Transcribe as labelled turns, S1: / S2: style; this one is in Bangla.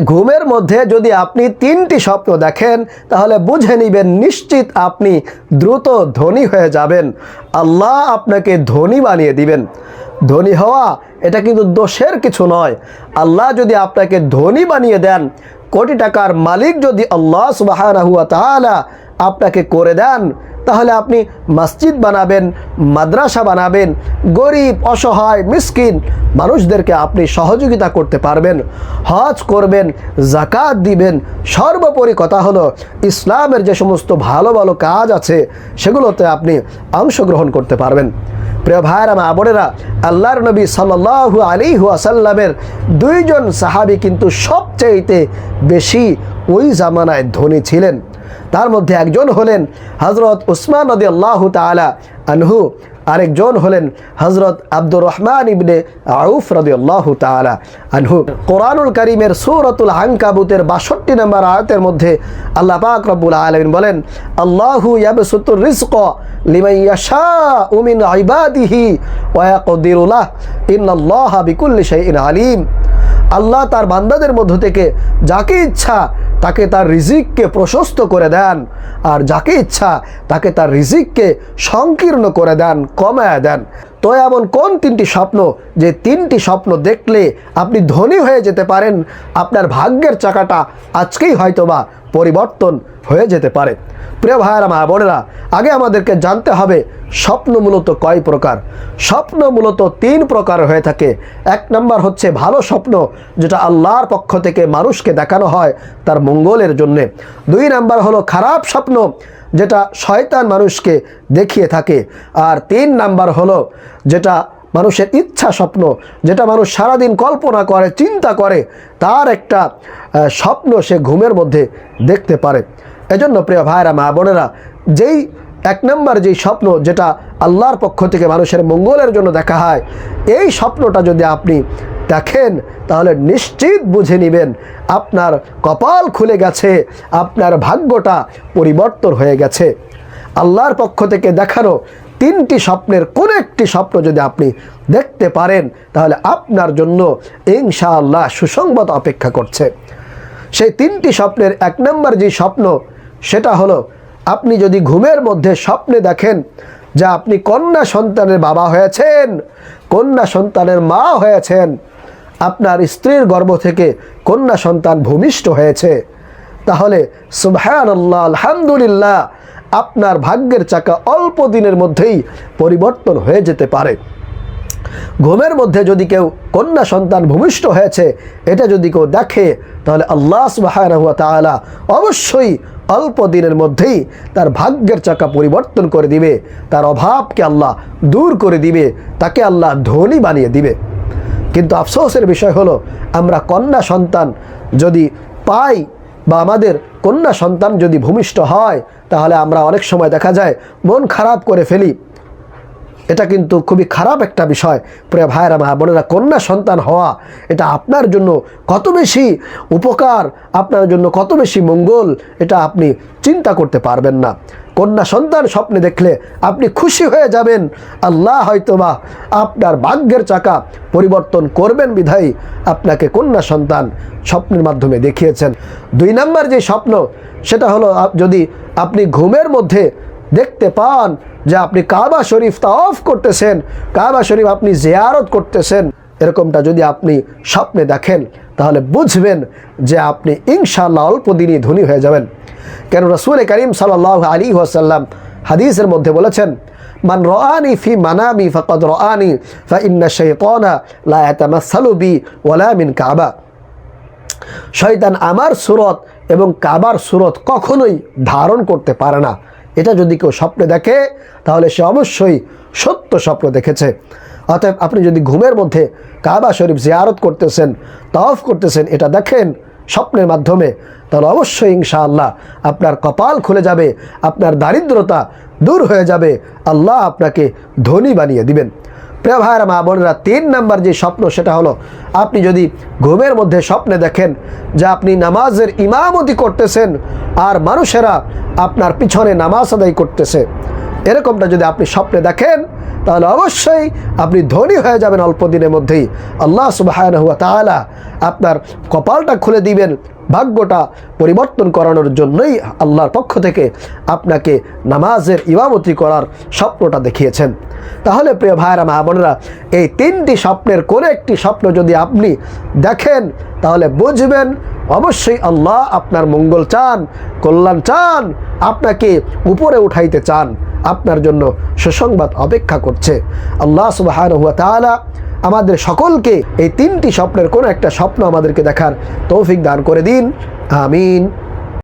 S1: ঘুমের মধ্যে যদি আপনি তিনটি স্বপ্ন দেখেন, তাহলে বুঝে নিবেন নিশ্চিত আপনি দ্রুত ধনী হয়ে যাবেন। আল্লাহ আপনাকে ধনী বানিয়ে দিবেন। ধনী হওয়া, এটা কিন্তু দোষের কিছু নয়। আল্লাহ যদি আপনাকে ধনী বানিয়ে দেন কোটি টাকার মালিক যদি আল্লাহ সুবাহ আপনাকে করে দেন, তাহলে আপনি মসজিদ বানাবেন, মাদ্রাসা বানাবেন, গরিব, অসহায়, মিসকিন মানুষদেরকে আপনি সহযোগিতা করতে পারবেন, হজ করবেন জাকাত দিবেন। সর্বোপরি কথা হলো, ইসলামের যে সমস্ত ভালো ভালো কাজ আছে, সেগুলোতে আপনি অংশগ্রহণ করতে পারবেন। প্রিয় ভাইয়েরা মা বোনেরা, আল্লাহর নবী সাল্লু আলী আসাল্লামের দুইজন সাহাবি কিন্তু সবচাইতে বেশি ওই জামানায় ধনী ছিলেন। তার মধ্যে একজন হলেন হজরত উসমান নদী আল্লাহ তালা আনহু আরেকজন হলেন হজরত আব্দুর রহমান ইবনে আউফ রদিউল্লাহ তালা আনহু। কোরআনুল করিমের সুরতুল হাঙ্কাবুতের বাষট্টি নম্বর আয়তের মধ্যে আল্লাহ পাক রব্বুল আলমিন বলেন, আল্লাহু ইয়াবসুতুর রিজক লিমাইয়াশা উমিন আইবাদিহি ইবাদিহি ওয়া ইয়াকদিরুলাহ ইন্নাল্লাহা বিকুল্লি শাইইন আলিম। আল্লাহ তার বান্দাদের মধ্য থেকে যাকে ইচ্ছা তাকে তার রিজিককে প্রশস্ত করে দেন। আর যাকে ইচ্ছা তাকে তার রিজিককে সংকীর্ণ করে দেন, কমায় দেন। তো এমন কোন তিনটি স্বপ্ন যে তিনটি স্বপ্ন দেখলে আপনি ধনী হয়ে যেতে পারেন? আপনার ভাগ্যের চাকাটা আজকেই হয়তোবা পরিবর্তন হয়ে যেতে পারে। প্রিয় ভাইয়েরা, মা বোনেরা, আগে আমাদেরকে জানতে হবে স্বপ্ন মূলত কয় প্রকার? স্বপ্ন মূলত তিন প্রকার হয়ে থাকে। এক নম্বর হচ্ছে ভালো স্বপ্ন, যেটা আল্লাহর পক্ষ থেকে মানুষকে দেখানো হয় তার মঙ্গলের জন্যে। দুই নাম্বার হলো খারাপ স্বপ্ন, যেটা শয়তান মানুষকে দেখিয়ে থাকে। আর তিন নাম্বার হলো, যেটা মানুষের ইচ্ছা স্বপ্ন, যেটা মানুষ সারাদিন কল্পনা করে, চিন্তা করে, তার একটা স্বপ্ন সে ঘুমের মধ্যে দেখতে পারে। এজন্য প্রিয় ভাইরা মা বোনেরা, যেই এক নম্বর যেই স্বপ্ন যেটা আল্লাহর পক্ষ থেকে মানুষের মঙ্গলের জন্য দেখা হয়, এই স্বপ্নটা যদি আপনি দেখেন, তাহলে নিশ্চিত বুঝে নেবেন, আপনার কপাল খুলে গেছে, আপনার ভাগ্যটা পরিবর্তন হয়ে গেছে। আল্লাহর পক্ষ থেকে দেখানো তিনটি স্বপ্নের কোন একটি স্বপ্ন যদি আপনি দেখতে পারেন, তাহলে আপনার জন্য ইনশাআল্লাহ সুসংবাদ অপেক্ষা করছে। সেই তিনটি স্বপ্নের এক নম্বর যে স্বপ্ন, সেটা হলো আপনি যদি ঘুমের মধ্যে স্বপ্নে দেখেন যে আপনি কন্যা সন্তানের বাবা হয়েছেন, কন্যা সন্তানের মা হয়েছেন, আপনার স্ত্রীর গর্ভ থেকে কন্যা সন্তান ভূমিষ্ঠ হয়েছে, তাহলে সুবহান আল্লাহ আলহামদুলিল্লাহ আপনার ভাগ্যের চাকা অল্প দিনের মধ্যেই পরিবর্তন হয়ে যেতে পারে। ঘুমের মধ্যে যদি কেউ কন্যা সন্তান ভূমিষ্ঠ হয়েছে, এটা যদি কেউ দেখে, তাহলে আল্লাহ সুবাহানহুয়া তাআলা অবশ্যই অল্প দিনের মধ্যেই তার ভাগ্যের চাকা পরিবর্তন করে দিবে। তার অভাবকে আল্লাহ দূর করে দিবে, তাকে আল্লাহ ধনী বানিয়ে দিবে। কিন্তু আফসোসের বিষয় হলো, আমরা কন্যা সন্তান যদি পাই বা আমাদের কন্যা সন্তান যদি ভূমিষ্ঠ হয়, তাহলে আমরা অনেক সময় দেখা যায় মন খারাপ করে ফেলি। এটা কিন্তু খুবই খারাপ একটা বিষয়। প্রিয় ভাইয়েরা, মা বোনেরা, কন্যা সন্তান হওয়া, এটা আপনার জন্য কত বেশি উপকার, আপনার জন্য কত বেশি মঙ্গল, এটা আপনি চিন্তা করতে পারবেন না। কন্যা সন্তান স্বপ্নে দেখলে আপনি খুশি হয়ে যাবেন। আল্লাহ হয়তোবা আপনার ভাগ্যের চাকা পরিবর্তন করবেন বিধায়ী আপনাকে কন্যা সন্তান স্বপ্নের মাধ্যমে দেখিয়েছেন। দুই নাম্বার যে স্বপ্ন, সেটা হলো যদি আপনি ঘুমের মধ্যে দেখতে পান যে আপনি কাবা শরীফ তাওয়াফ করতেছেন, কাবা শরীফ আপনি জিয়ারত করতেছেন, এরকমটা যদি আপনি স্বপ্নে দেখেন, তাহলে বুঝবেন যে আপনি ইনশাআল্লাহ অল্প দিনই ধনী হয়ে যাবেন। কেন রসুল করিম সাল্লাহ আলী ওয়াসাল্লাম হাদিসের মধ্যে বলেছেন, মান রানি ফি মানামি ফাকাদ রানি ফা ইন্না শাইতানা লা ইয়াতামাসসালু বি ওয়ালা মিন কাবা। শয়তান আমার সুরত এবং কাবার সুরত কখনোই ধারণ করতে পারে না। এটা যদি কেউ স্বপ্নে দেখে, তাহলে সে অবশ্যই সত্য স্বপ্ন দেখেছে। অতএব আপনি যদি ঘুমের মধ্যে কাবা শরীফ জিয়ারত করতেছেন তফ করতেছেন, এটা দেখেন স্বপ্নের মাধ্যমে, তাহলে অবশ্যই ইনশাআল্লাহ আপনার কপাল খুলে যাবে, আপনার দারিদ্রতা দূর হয়ে যাবে, আল্লাহ আপনাকে ধনী বানিয়ে দিবেন। প্রিয় ভাইয়েরা মা বোনেরা তিন নাম্বার যে স্বপ্ন, সেটা হলো আপনি যদি ঘুমের মধ্যে স্বপ্নে দেখেন যে আপনি নামাজের ইমামতি করতেছেন আর মানুষেরা আপনার পিছনে নামাজ আদায় করতেছে, এরকমটা যদি আপনি স্বপ্নে দেখেন, তাহলে অবশ্যই আপনি ধনী হয়ে যাবেন অল্প দিনের মধ্যেই। আল্লাহ সুবাহ আপনার কপালটা খুলে দিবেন, ভাগ্যটা পরিবর্তন করানোর জন্যই আল্লাহর পক্ষ থেকে আপনাকে নামাজের ইমামতি করার স্বপ্নটা দেখিয়েছেন। তাহলে প্রিয় ভাইরা মা বোনেরা, এই তিনটি স্বপ্নের কোনো একটি স্বপ্ন যদি আপনি দেখেন, তাহলে বুঝবেন অবশ্যই আল্লাহ আপনার মঙ্গল চান, কল্যাণ চান, আপনাকে উপরে উঠাইতে চান, আপনার জন্য সুসংবাদ অপেক্ষা করছে। আল্লাহ সুবাহ আমাদের সকলকে এই তিনটি স্বপ্নের কোনো একটা স্বপ্ন আমাদেরকে দেখার তৌফিক দান করে দিন। Amin.